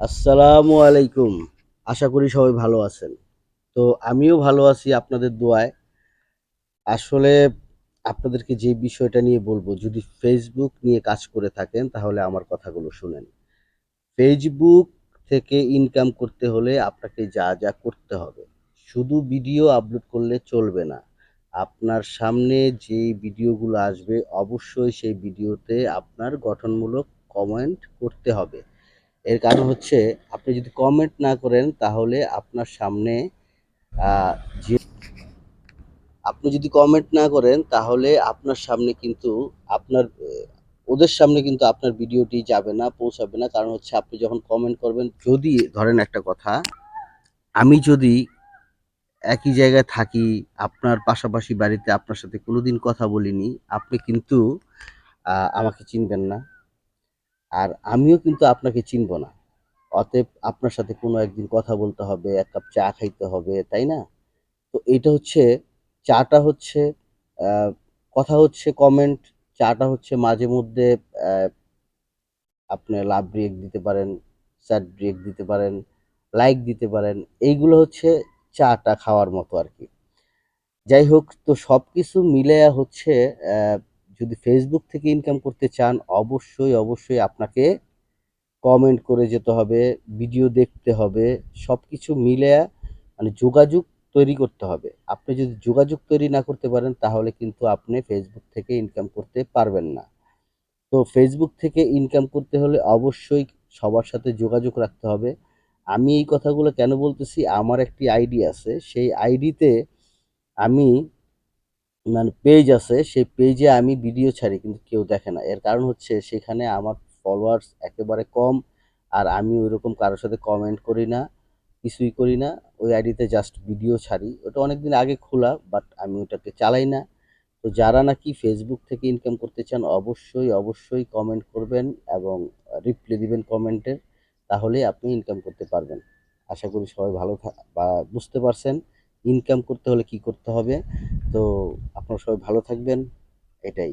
আসসালামু আলাইকুম। আশা করি সবাই ভালো আছেন। তো আমিও ভালো আছি আপনাদের দোয়ায়। আসলে আপনাদেরকে যে বিষয়টা নিয়ে বলব, যদি ফেসবুক নিয়ে কাজ করে থাকেন, তাহলে আমার কথাগুলো শুনেন। ফেসবুক থেকে ইনকাম করতে হলে আপনাকে যা যা করতে হবে। শুধু ভিডিও আপলোড করলে চলবে না। আপনার সামনে যে ভিডিওগুলো আসবে, অবশ্যই সেই ভিডিওতে আপনার গঠনমূলক কমেন্ট করতে হবে। এর কারণ হচ্ছে, আপনি যদি কমেন্ট না করেন, তাহলে আপনার সামনে আপনি যদি কমেন্ট না করেন, তাহলে আপনার সামনে কিন্তু আপনার, ওদের সামনে কিন্তু আপনার ভিডিওটি যাবে না, পৌঁছাবে না। কারণ হচ্ছে, আপনি যখন কমেন্ট করবেন, যদি, ধরেন একটা কথা, আমি যদি একই জায়গায় থাকি, আপনার পাশাপাশি বাড়িতে আপনার সাথে কোনোদিন কথা বলিনি, আপনি কিন্তু আমাকে চিনবেন না। আর আমিও কিন্তু আপনাকে চিনব না। অতএব আপনার সাথে কোনো একদিন কথা বলতে হবে, এক কাপ চা খাইতে হবে, তাই না? তো এটা হচ্ছে, চাটা হচ্ছে কথা হচ্ছে কমেন্ট চাটা হচ্ছে মাঝে মধ্যে আপনি লাভ ব্রেক দিতে পারেন চ্যাট ব্রেক দিতে পারেন লাইক দিতে পারেন, এইগুলো হচ্ছে চাটা খাওয়ার মতো আর কি। যাই হোক, তো সব কিছু মিলে হচ্ছে যদি ফেসবুক থেকে ইনকাম করতে চান, অবশ্যই অবশ্যই আপনাকে কমেন্ট করে যেতে হবে ভিডিও দেখতে হবে সব কিছু মিলে মানে যোগাযোগ তৈরি করতে হবে। আপনি যদি যোগাযোগ তৈরি না করতে পারেন, তাহলে কিন্তু আপনি ফেসবুক থেকে ইনকাম করতে পারবেন না। তো ফেসবুক থেকে ইনকাম করতে হলে অবশ্যই সবার সাথে যোগাযোগ রাখতে হবে। আমি এই কথাগুলো কেন বলতেছি? আমার একটি আইডি আছে। সেই আইডিতে আমি মানে পেজ আছে, সেই পেজে আমি ভিডিও ছাড়ি, কিন্তু কেউ দেখে না। এর কারণ হচ্ছে সেখানে আমার ফলোয়ার্স একেবারে কম, আর আমি ওইরকম কারোর সাথে কমেন্ট করি না, কিছুই করি না। ওই আইডিতে জাস্ট ভিডিও ছাড়ি। ওটা অনেকদিন আগে খোলা বাট আমি ওটাকে চালাই না। তো যারা নাকি ফেসবুক থেকে ইনকাম করতে চান, অবশ্যই অবশ্যই কমেন্ট করবেন এবং রিপ্লাই দিবেন কমেন্টের তাহলে আপনি ইনকাম করতে পারবেন। আশা করি সবাই ভালো বা বুঝতে পারছেন ইনকাম করতে হলে কি করতে হবে। তো আপনারা সবাই ভালো থাকবেন এটাই।